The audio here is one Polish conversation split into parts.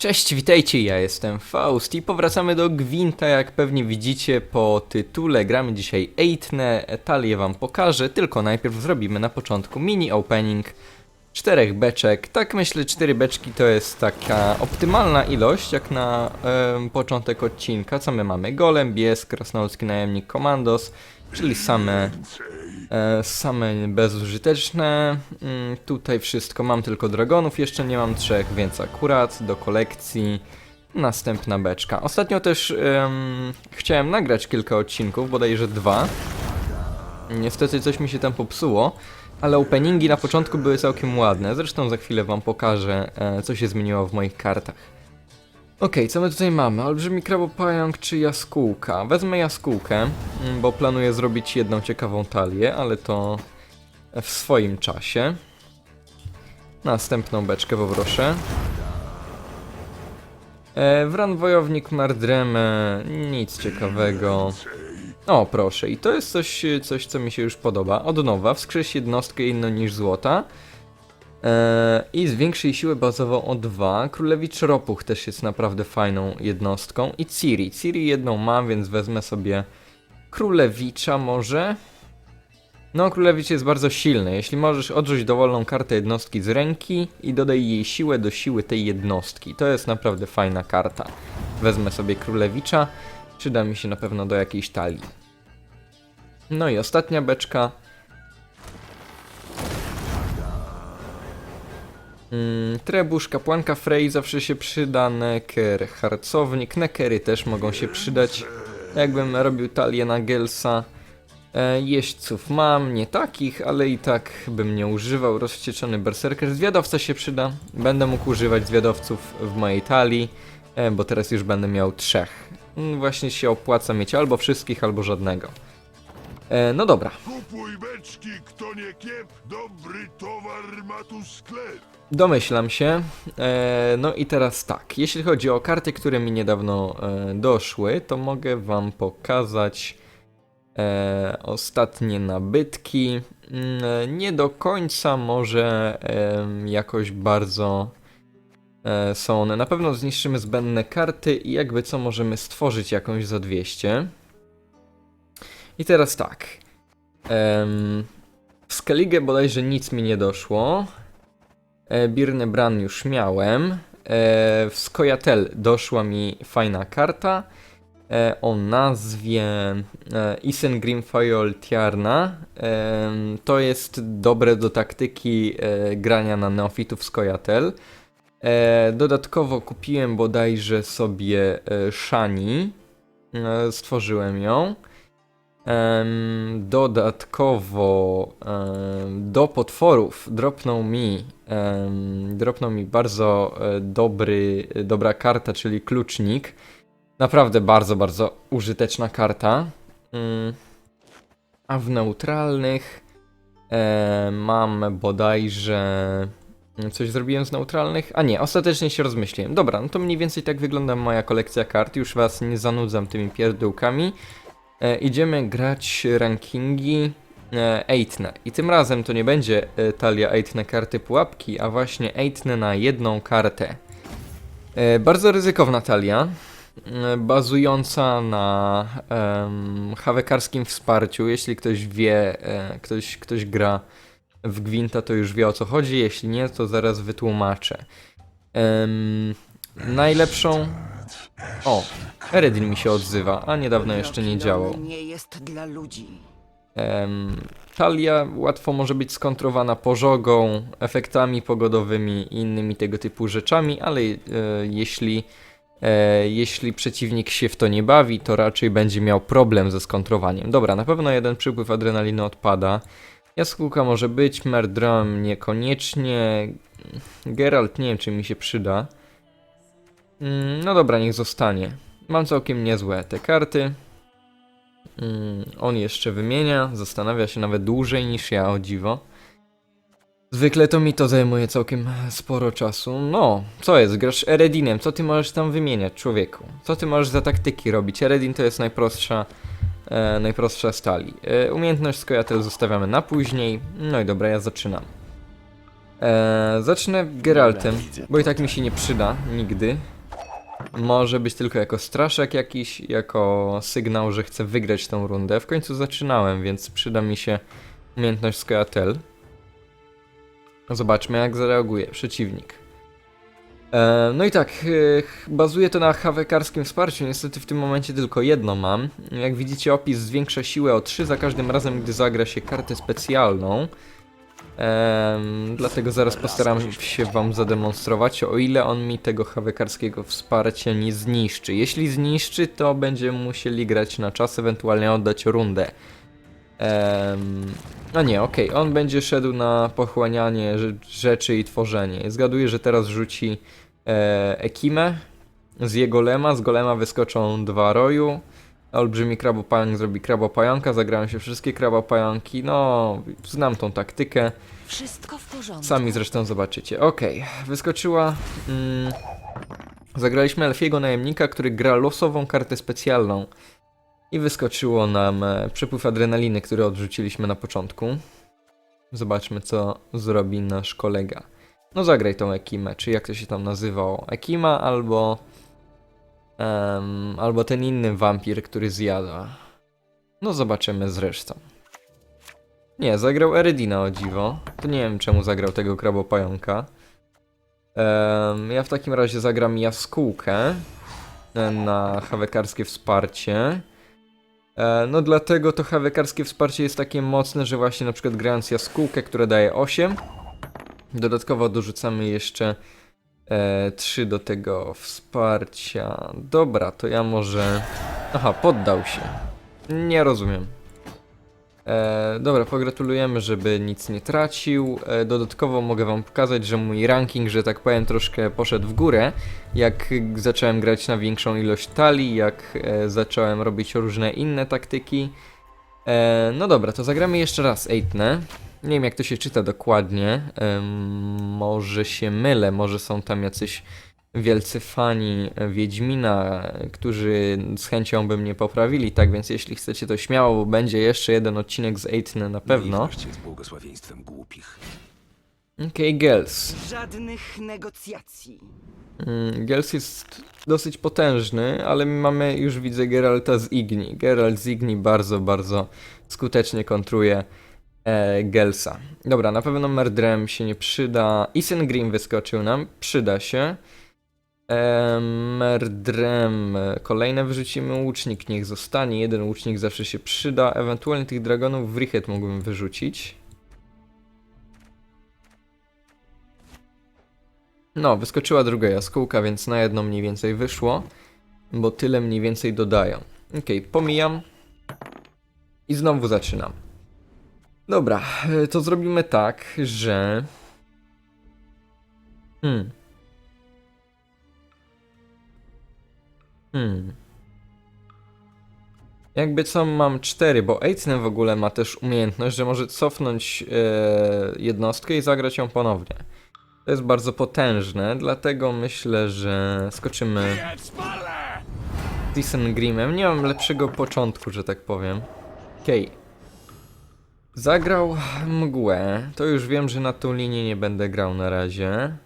Cześć, witajcie, ja jestem Faust i powracamy do Gwinta, jak pewnie widzicie po tytule. Gramy dzisiaj Eitne, talię wam pokażę, tylko najpierw zrobimy na początku mini opening czterech beczek. Tak myślę, cztery beczki to jest taka optymalna ilość, jak na początek odcinka. Co my mamy? Golem, Bies, Krasnoludzki Najemnik, Komandos, czyli same E, same bezużyteczne. Mm, tutaj wszystko. Mam tylko dragonów, jeszcze nie mam trzech, więc akurat do kolekcji następna beczka. Ostatnio też em, chciałem nagrać kilka odcinków, bodajże dwa. Niestety coś mi się tam popsuło, ale openingi na początku były całkiem ładne. Zresztą za chwilę wam pokażę, e, co się zmieniło w moich kartach. Okej, co my tutaj mamy? Olbrzymi krabopająk czy jaskółka? Wezmę jaskółkę, mm, bo planuję zrobić jedną ciekawą talię, ale to w swoim czasie. Następną beczkę poproszę. E, Wran wojownik Mardreme, nic ciekawego. O, proszę, i to jest coś, coś co mi się już podoba. Od nowa, wskrzesz jednostkę inną niż złota. Eee, I zwiększy siłę bazową o 2. Królewicz Ropuch też jest naprawdę fajną jednostką. I Ciri. Ciri jedną mam, więc wezmę sobie Królewicza może. No, Królewicz jest bardzo silny. Jeśli możesz odrzuć dowolną kartę jednostki z ręki i dodaj jej siłę do siły tej jednostki. To jest naprawdę fajna karta. Wezmę sobie Królewicza. Przyda mi się na pewno do jakiejś talii. No i ostatnia beczka. Mm, Trebusz, kapłanka Frey zawsze się przyda, Necker, harcownik, Neckery też mogą się przydać. Jakbym robił talię na Gelsa. E, jeźdźców mam, nie takich, ale i tak bym nie używał. Rozwścieczony berserker, zwiadowca się przyda. Będę mógł używać zwiadowców w mojej talii, e, bo teraz już będę miał trzech. Mm, Właśnie się opłaca mieć albo wszystkich, albo żadnego. E, no dobra, Kupuj beczki, kto nie kiep, dobry towar ma tu sklep. Domyślam się. E, no i teraz tak, jeśli chodzi o karty, które mi niedawno e, doszły, to mogę wam pokazać e, ostatnie nabytki. Mm, nie do końca może em, jakoś bardzo e, są one. Na pewno zniszczymy zbędne karty i jakby co możemy stworzyć jakąś za 200. I teraz tak. Em, w Skellige bodajże nic mi nie doszło. E, Birny Bran już miałem. E, w Skojatel doszła mi fajna karta e, o nazwie e, Isen Grimfire Tiarna. E, to jest dobre do taktyki e, grania na neofitów Skojatel. E, dodatkowo kupiłem bodajże sobie e, Shani. E, stworzyłem ją. Dodatkowo do potworów dropnął mi, em, dropnął mi bardzo e, dobry, dobra karta, czyli klucznik. Naprawdę bardzo, bardzo użyteczna karta. Mm. A w neutralnych e, mam bodajże. Coś zrobiłem z neutralnych? A nie, ostatecznie się rozmyśliłem. Dobra, no to mniej więcej tak wygląda moja kolekcja kart. Już was nie zanudzam tymi pierdółkami. E, idziemy grać rankingi e, Eitne. I tym razem to nie będzie e, talia Eitne karty pułapki, a właśnie Eitne na jedną kartę. E, bardzo ryzykowna talia, e, bazująca na em, hawekarskim wsparciu. Jeśli ktoś wie, e, ktoś, ktoś gra w Gwinta, to już wie o co chodzi. Jeśli nie, to zaraz wytłumaczę. Najlepszą. O, Eredin mi się odzywa, a niedawno jeszcze nie działał. nie jest dla ludzi. Em, talia łatwo może być skontrowana pożogą, efektami pogodowymi i innymi tego typu rzeczami, ale e, jeśli, e, jeśli przeciwnik się w to nie bawi, to raczej będzie miał problem ze skontrowaniem. Dobra, na pewno jeden przypływ adrenaliny odpada. Jaskółka może być, Merdram niekoniecznie. Geralt nie wiem, czy mi się przyda. Mm, No dobra, niech zostanie. Mam całkiem niezłe te karty. Mm, on jeszcze wymienia, zastanawia się nawet dłużej niż ja, o dziwo. Zwykle to mi to zajmuje całkiem sporo czasu. No, co jest, grasz Eredinem, co ty możesz tam wymieniać, człowieku? Co ty możesz za taktyki robić? Eredin to jest najprostsza, e, najprostsza stali. E, umiejętność Skojatel zostawiamy na później. No i dobra, ja zaczynam. Eee, zacznę Geraltem, bo i tak mi się nie przyda nigdy. Może być tylko jako straszek jakiś, jako sygnał, że chcę wygrać tą rundę. W końcu zaczynałem, więc przyda mi się umiejętność Skojatel. Zobaczmy jak zareaguje przeciwnik. E, no i tak, e, bazuje to na hawekarskim wsparciu, niestety w tym momencie tylko jedno mam. Jak widzicie opis zwiększa siłę o 3 za każdym razem, gdy zagra się kartę specjalną. Dlatego zaraz postaram się wam zademonstrować, o ile on mi tego hawekarskiego wsparcia nie zniszczy. Jeśli zniszczy, to będziemy musieli grać na czas, ewentualnie oddać rundę. Em, a nie, okej, on będzie szedł na pochłanianie rze- rzeczy i tworzenie. Zgaduję, że teraz rzuci e, Ekimę z jego lema, z golema wyskoczą dwa roju. Olbrzymi krabopająk zrobi krabopająka, zagrają się wszystkie krabopająki, no znam tą taktykę. Wszystko w porządku. Sami zresztą zobaczycie. Okej, wyskoczyła. Mm, zagraliśmy Elfiego Najemnika, który gra losową kartę specjalną. I wyskoczyło nam e, przepływ adrenaliny, który odrzuciliśmy na początku. Zobaczmy, co zrobi nasz kolega. No, zagraj tą Ekimę, czy jak to się tam nazywało? Ekima albo. Em, albo ten inny wampir, który zjada. No, zobaczymy zresztą. Nie, zagrał Eredina o dziwo. To nie wiem czemu zagrał tego krabopająka. Em, ja w takim razie zagram jaskółkę na hawekarskie wsparcie. E, no dlatego to hawekarskie wsparcie jest takie mocne, że właśnie na przykład grając jaskółkę, która daje 8, dodatkowo dorzucamy jeszcze e, 3 do tego wsparcia. Dobra, to ja może... Aha, poddał się. Nie rozumiem. E, dobra, pogratulujemy, żeby nic nie tracił. E, dodatkowo mogę wam pokazać, że mój ranking, że tak powiem, troszkę poszedł w górę. Jak zacząłem grać na większą ilość talii, jak e, zacząłem robić różne inne taktyki. E, no dobra, to zagramy jeszcze raz Eitne. Nie wiem jak to się czyta dokładnie. Może się mylę, może są tam jacyś wielcy fani Wiedźmina, którzy z chęcią by mnie poprawili, tak więc jeśli chcecie to śmiało, bo będzie jeszcze jeden odcinek z Eitne na pewno. wreszcie z błogosławieństwem głupich. Okej, Gels. Żadnych negocjacji. Mm, Gels jest dosyć potężny, ale my mamy już widzę Geralta z Igni. Geralt z Igni bardzo, bardzo skutecznie kontruje e, Gelsa. Dobra, na pewno Merdrem się nie przyda. Isengrim wyskoczył nam, przyda się. E, Merdrem, kolejne wyrzucimy, łucznik niech zostanie, jeden łucznik zawsze się przyda, ewentualnie tych dragonów w Richet mógłbym wyrzucić. No, wyskoczyła druga jaskółka, więc na jedno mniej więcej wyszło, bo tyle mniej więcej dodają. Okej, pomijam i znowu zaczynam. Dobra, e, to zrobimy tak, że... Hmm. Hmm. Jakby co mam cztery, bo Eitnen w ogóle ma też umiejętność, że może cofnąć e, jednostkę i zagrać ją ponownie. To jest bardzo potężne, dlatego myślę, że skoczymy z Isengrimem. Nie mam lepszego początku, że tak powiem. Okej. Zagrał mgłę. To już wiem, że na tą linię nie będę grał na razie.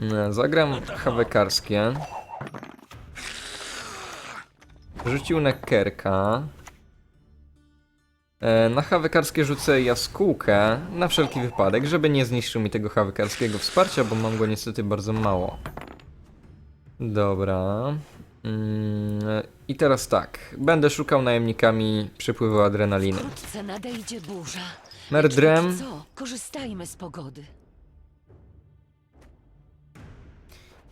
E, Zagram hawekarskie. Rzucił nekkerka. E, Na hawekarskie rzucę jaskółkę, na wszelki wypadek, żeby nie zniszczył mi tego hawekarskiego wsparcia, bo mam go niestety bardzo mało. Dobra. I teraz tak, będę szukał najemnikami przepływu adrenaliny. Wkrótce nadejdzie burza. Merdrem, Lecz Co? Korzystajmy z pogody.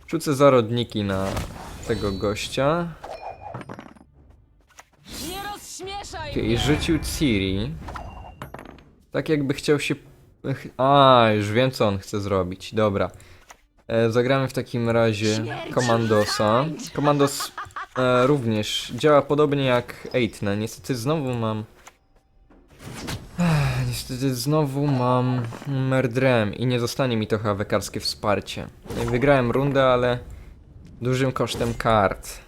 rzucę zarodniki na tego gościa. Nie rozśmieszaj Okej, rzucił Ciri. Tak jakby chciał się... ch- A, już wiem co on chce zrobić. Dobra. E, zagramy w takim razie! Komandosa. Komandos e, również działa podobnie jak Eitne. Niestety znowu mam... Ech, Niestety znowu mam Merdrem i nie zostanie mi to hawekarskie wsparcie. Wygrałem rundę, ale dużym kosztem kart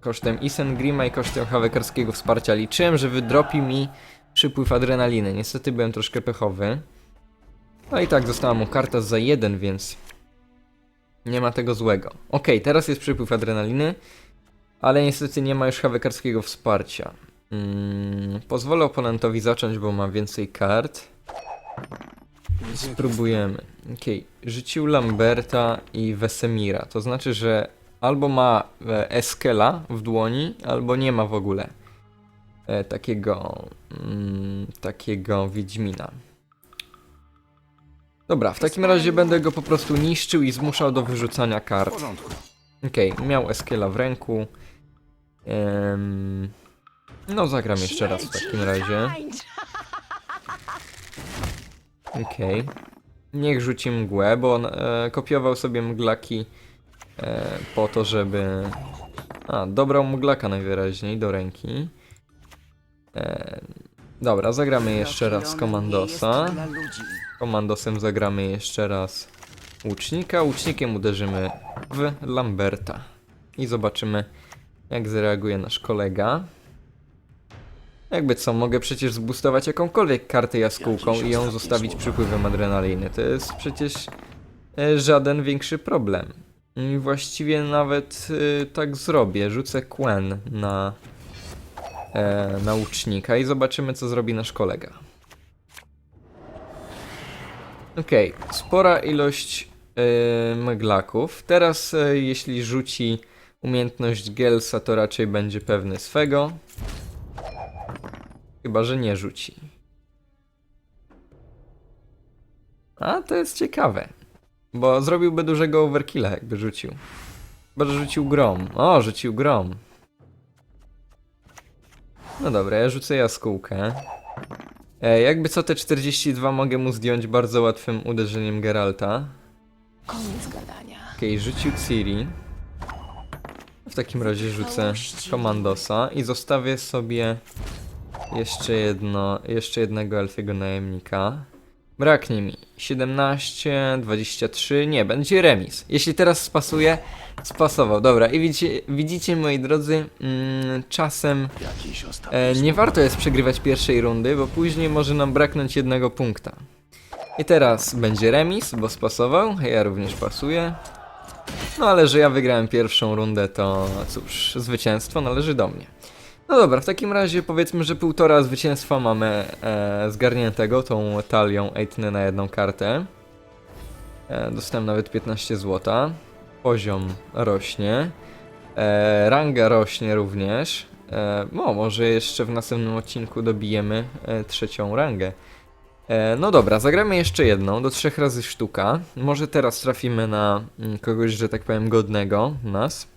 kosztem Isengrima i kosztem hawekarskiego wsparcia. Liczyłem, że wydropi mi przypływ adrenaliny. Niestety byłem troszkę pechowy. No i tak, została mu karta za jeden, więc nie ma tego złego. Okej, teraz jest przypływ adrenaliny, ale niestety nie ma już hawekarskiego wsparcia. Mm, pozwolę oponentowi zacząć, bo ma więcej kart. Spróbujemy. Okej, rzucił Lamberta i Wesemira. To znaczy, że albo ma e, Eskela w dłoni, albo nie ma w ogóle e, takiego, mm, takiego Wiedźmina. Dobra, w takim razie będę go po prostu niszczył i zmuszał do wyrzucania kart. Okej, miał Eskela w ręku. No, zagram jeszcze raz w takim razie. Okej. Niech rzuci mgłę, bo on e, kopiował sobie mglaki e, po to, żeby... A, dobrał mglaka najwyraźniej do ręki. E, dobra, zagramy jeszcze raz Komandosa. Komandosem zagramy jeszcze raz łucznika. Łucznikiem uderzymy w Lamberta. I zobaczymy, jak zareaguje nasz kolega. Jakby co, mogę przecież zbustować jakąkolwiek kartę jaskółką i ją zostawić przypływem adrenaliny. To jest przecież e, żaden większy problem. I właściwie nawet e, tak zrobię. Rzucę Quen na, e, na łucznika i zobaczymy, co zrobi nasz kolega. Okej, spora ilość yy, mglaków. Teraz yy, jeśli rzuci umiejętność Gelsa, to raczej będzie pewny swego. Chyba, że nie rzuci. A, to jest ciekawe. Bo zrobiłby dużego overkilla, jakby rzucił. Chyba, że rzucił grom. O, rzucił grom. No dobra, ja rzucę jaskółkę. E, jakby co te 42 mogę mu zdjąć bardzo łatwym uderzeniem Geralta. Koniec gadania. Okej, rzucił Ciri. Takim razie rzucę Komandosa i zostawię sobie jeszcze jedno, jeszcze jednego elfiego najemnika. Braknie mi 17, 23, nie, będzie remis. Jeśli teraz spasuje, spasował. Dobra, i widzicie, widzicie moi drodzy, mm, czasem E, nie warto jest przegrywać pierwszej rundy, bo później może nam braknąć jednego punkta. I teraz będzie remis, bo spasował, ja również pasuję. No ale że ja wygrałem pierwszą rundę, to cóż, zwycięstwo należy do mnie. No dobra, w takim razie powiedzmy, że półtora zwycięstwa mamy e, zgarniętego tą talią Eitny na jedną kartę. E, dostałem nawet 15 złota. Poziom rośnie. E, ranga rośnie również. E, no, może jeszcze w następnym odcinku dobijemy e, trzecią rangę. E, no dobra, zagramy jeszcze jedną, do trzech razy sztuka. Może teraz trafimy na mm, kogoś, że tak powiem, godnego nas.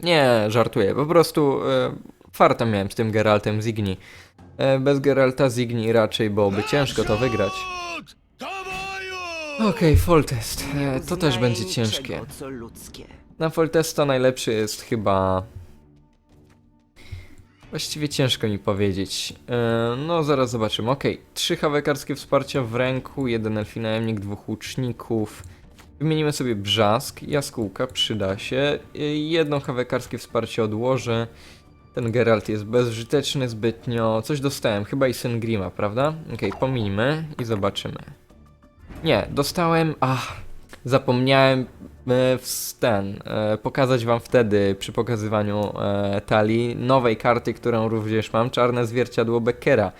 Nie, żartuję, po prostu e, farta miałem z tym Geraltem Zigni. E, bez Geralta Zigni raczej byłoby ciężko to wygrać. Okej, Foltest, e, to też będzie ciężkie. Na Foltesta najlepszy jest chyba. Właściwie ciężko mi powiedzieć. E, no, zaraz zobaczymy. Okej, trzy hawekarskie wsparcia w ręku, jeden elfi najemnik, dwóch łuczników. Wymienimy sobie brzask, jaskółka przyda się. E, jedno hawekarskie wsparcie odłożę. Ten Geralt jest bezużyteczny zbytnio. Coś dostałem, chyba i syn Grima, prawda? Okej, pominijmy i zobaczymy. Nie, dostałem. Ach, zapomniałem e, w ten e, pokazać wam wtedy przy pokazywaniu e, talii nowej karty, którą również mam, czarne zwierciadło Beckera.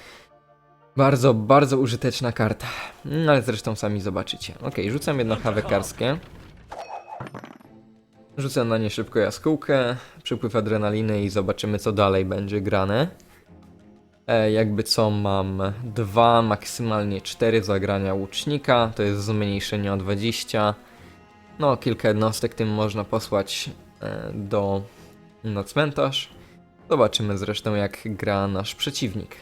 Bardzo, bardzo użyteczna karta. No ale zresztą sami zobaczycie. Ok, rzucam jedno hawekarskie. Rzucę na nie szybko jaskółkę, przypływ adrenaliny i zobaczymy co dalej będzie grane. E, jakby co mam dwa, maksymalnie cztery zagrania łucznika, to jest zmniejszenie o 20. No, kilka jednostek tym można posłać e, do na cmentarz. Zobaczymy zresztą jak gra nasz przeciwnik.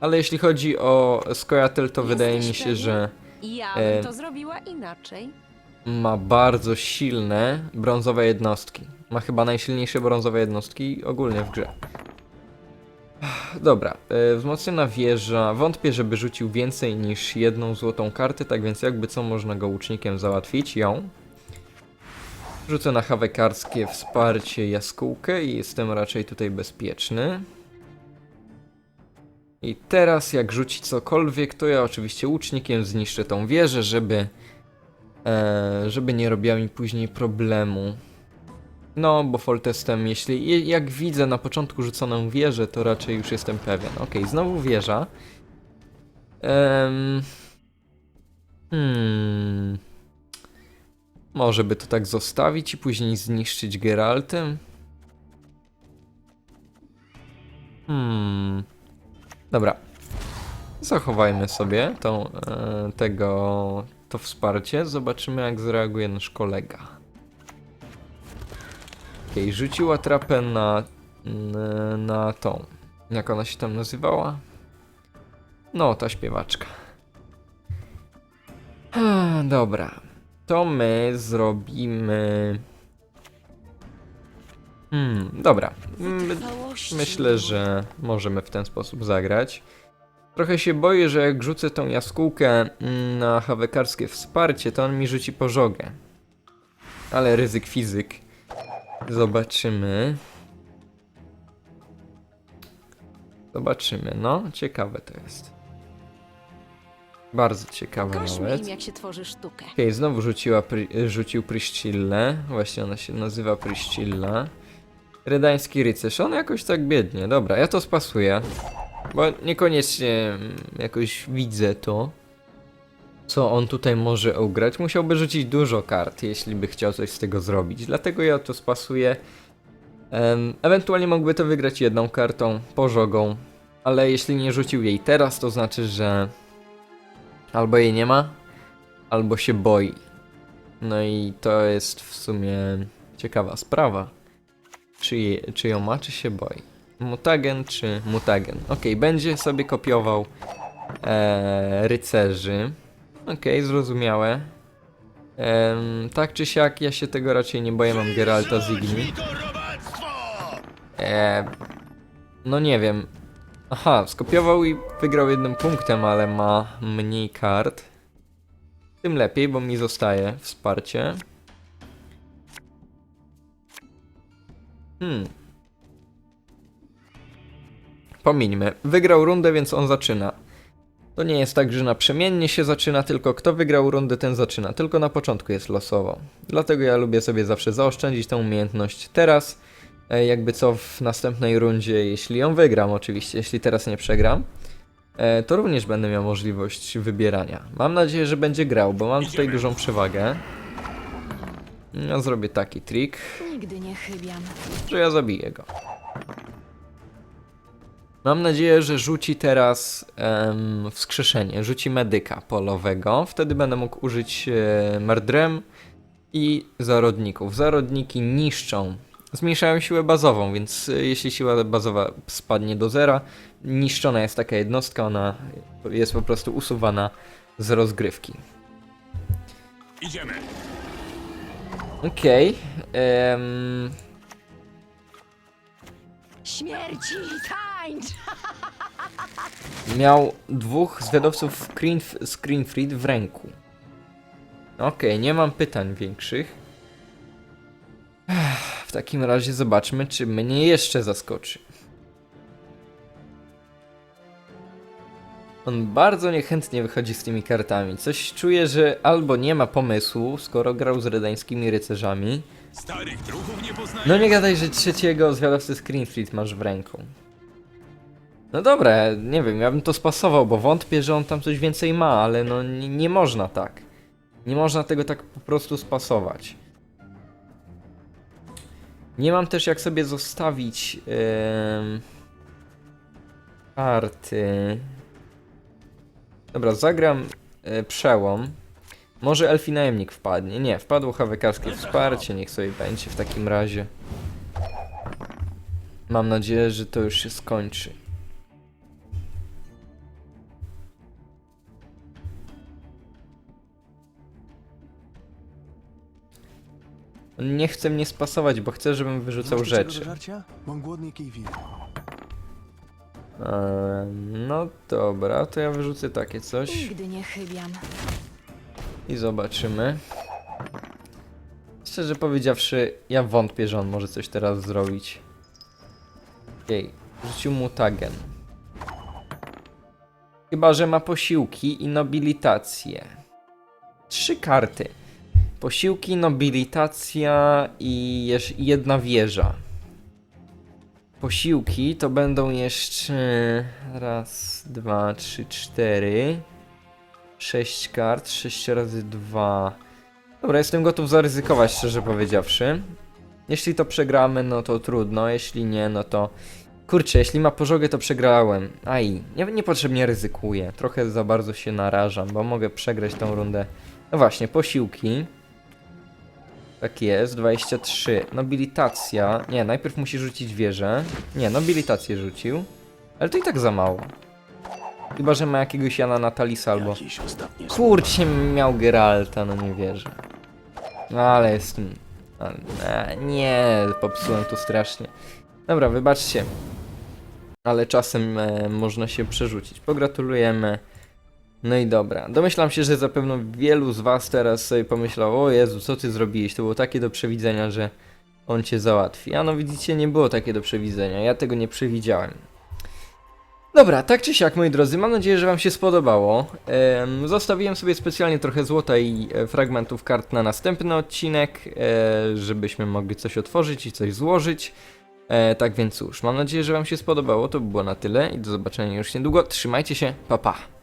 Ale jeśli chodzi o Skojatel, to wydaje mi się, że Ja E, bym to zrobiła inaczej. ma bardzo silne brązowe jednostki. Ma chyba najsilniejsze brązowe jednostki ogólnie w grze. Dobra, e, wzmocniona wieża. Wątpię, żeby rzucił więcej niż jedną złotą kartę, tak więc jakby co można go łucznikiem załatwić, ją. Rzucę na hawekarskie wsparcie jaskółkę i jestem raczej tutaj bezpieczny. I teraz jak rzuci cokolwiek, to ja oczywiście łucznikiem zniszczę tą wieżę, żeby, e, żeby nie robiła mi później problemu. No, bo foltestem, jeśli je- jak widzę na początku rzuconą wieżę, to raczej już jestem pewien. Okej, znowu wieża. Em, hmm. Może by to tak zostawić i później zniszczyć Geraltem? Hmm. Dobra. Zachowajmy sobie tą, e, tego, to wsparcie. Zobaczymy jak zareaguje nasz kolega. Okej, rzuciła trapę na, na tą. Jak ona się tam nazywała? No, ta śpiewaczka. Dobra. To my zrobimy. Hmm, dobra. My. Myślę, że możemy w ten sposób zagrać. Trochę się boję, że jak rzucę tą jaskółkę mm, na hawekarskie wsparcie, to on mi rzuci pożogę. Ale ryzyk fizyk. Zobaczymy. Zobaczymy, no. Ciekawe to jest. Bardzo ciekawe Pokażmy nawet. im, jak się tworzy sztukę. Okej, znowu rzuciła pry, rzucił Pryszcillę. Właśnie ona się nazywa Pryszcilla. Redański rycerz. On jakoś tak biednie. Dobra, ja to spasuję. Bo niekoniecznie mm, jakoś widzę to. Co on tutaj może ugrać. Musiałby rzucić dużo kart, jeśli by chciał coś z tego zrobić. Dlatego ja to spasuję. Ewentualnie mógłby to wygrać jedną kartą, pożogą. Ale jeśli nie rzucił jej teraz, to znaczy, że albo jej nie ma, albo się boi. No i to jest w sumie ciekawa sprawa. Czy, czy ją ma, czy się boi. Mutagen czy mutagen? Okej, będzie sobie kopiował e, rycerzy. Okej, zrozumiałe. Tak czy siak, ja się tego raczej nie boję, mam Geralta z Igni. E, no nie wiem. Aha, skopiował i wygrał jednym punktem, ale ma mniej kart. Tym lepiej, bo mi zostaje wsparcie. Hmm. Pomińmy. Wygrał rundę, więc on zaczyna. To nie jest tak, że naprzemiennie się zaczyna, tylko kto wygrał rundę, ten zaczyna. Tylko na początku jest losowo. Dlatego ja lubię sobie zawsze zaoszczędzić tę umiejętność teraz. e, Jakby co w następnej rundzie, jeśli ją wygram, oczywiście, jeśli teraz nie przegram, e, to również będę miał możliwość wybierania. Mam nadzieję, że będzie grał, bo mam tutaj dużą przewagę. Ja zrobię taki trik, Nigdy nie chybiam. że ja zabiję go. Mam nadzieję, że rzuci teraz em, wskrzeszenie, rzuci medyka polowego. Wtedy będę mógł użyć e, merdrem i zarodników. Zarodniki niszczą, zmniejszają siłę bazową, więc e, jeśli siła bazowa spadnie do zera, niszczona jest taka jednostka, ona jest po prostu usuwana z rozgrywki. Idziemy. Okej. em, Śmierci, Miał dwóch zwiadowców Screen- Screenfried w ręku. Okej, nie mam pytań większych. W takim razie zobaczmy, czy mnie jeszcze zaskoczy. On bardzo niechętnie wychodzi z tymi kartami. Coś czuję, że albo nie ma pomysłu, skoro grał z redańskimi rycerzami. Starych druhów nie poznaję. No nie gadaj, że trzeciego zwiadowcy Screenfleet masz w ręku. No dobra, nie wiem, ja bym to spasował, bo wątpię, że on tam coś więcej ma, ale no nie, nie można tak. Nie można tego tak po prostu spasować. Nie mam też jak sobie zostawić em, karty. Dobra, zagram e, przełom. Może elfi najemnik wpadnie. Nie, wpadło hawekarskie wsparcie, niech sobie będzie w takim razie. Mam nadzieję, że to już się skończy. On nie chce mnie spasować, bo chce, żebym wyrzucał Masz tu czego rzeczy. żarcia? Mam głodny kiwi. Eee, no dobra, to ja wyrzucę takie coś. Nigdy nie chybiam. I zobaczymy. Szczerze powiedziawszy, ja wątpię, że on może coś teraz zrobić. Jej, rzucił mutagen. Chyba, że ma posiłki i nobilitację. Trzy karty. Posiłki, nobilitacja i jeż- jedna wieża. Posiłki to będą jeszcze raz, dwa, trzy, cztery. Sześć kart, sześć razy dwa. Dobra, jestem gotów zaryzykować, szczerze powiedziawszy. Jeśli to przegramy, no to trudno, jeśli nie, no to... Kurczę, jeśli ma pożogę, to przegrałem. Aj, nie, niepotrzebnie ryzykuję. Trochę za bardzo się narażam, bo mogę przegrać tą rundę. No właśnie, posiłki. Tak jest, 23. Nobilitacja. Nie, najpierw musi rzucić wieżę. Nie, nobilitację rzucił. Ale to i tak za mało. Chyba, że ma jakiegoś Jana Natalisa albo... Kurczę, miał Geralta, no nie wierzę. No ale jestem... Ale, nie, popsułem to strasznie. Dobra, wybaczcie. Ale czasem e, można się przerzucić. Pogratulujemy. No i dobra. Domyślam się, że zapewne wielu z was teraz sobie pomyślało, o Jezu, co ty zrobiłeś? To było takie do przewidzenia, że on cię załatwi. A no widzicie, nie było takie do przewidzenia. Ja tego nie przewidziałem. Dobra, tak czy siak, moi drodzy, mam nadzieję, że Wam się spodobało. Em, zostawiłem sobie specjalnie trochę złota i e, fragmentów kart na następny odcinek, e, żebyśmy mogli coś otworzyć i coś złożyć. E, tak więc cóż, mam nadzieję, że Wam się spodobało. To by było na tyle i do zobaczenia już niedługo. Trzymajcie się, pa pa.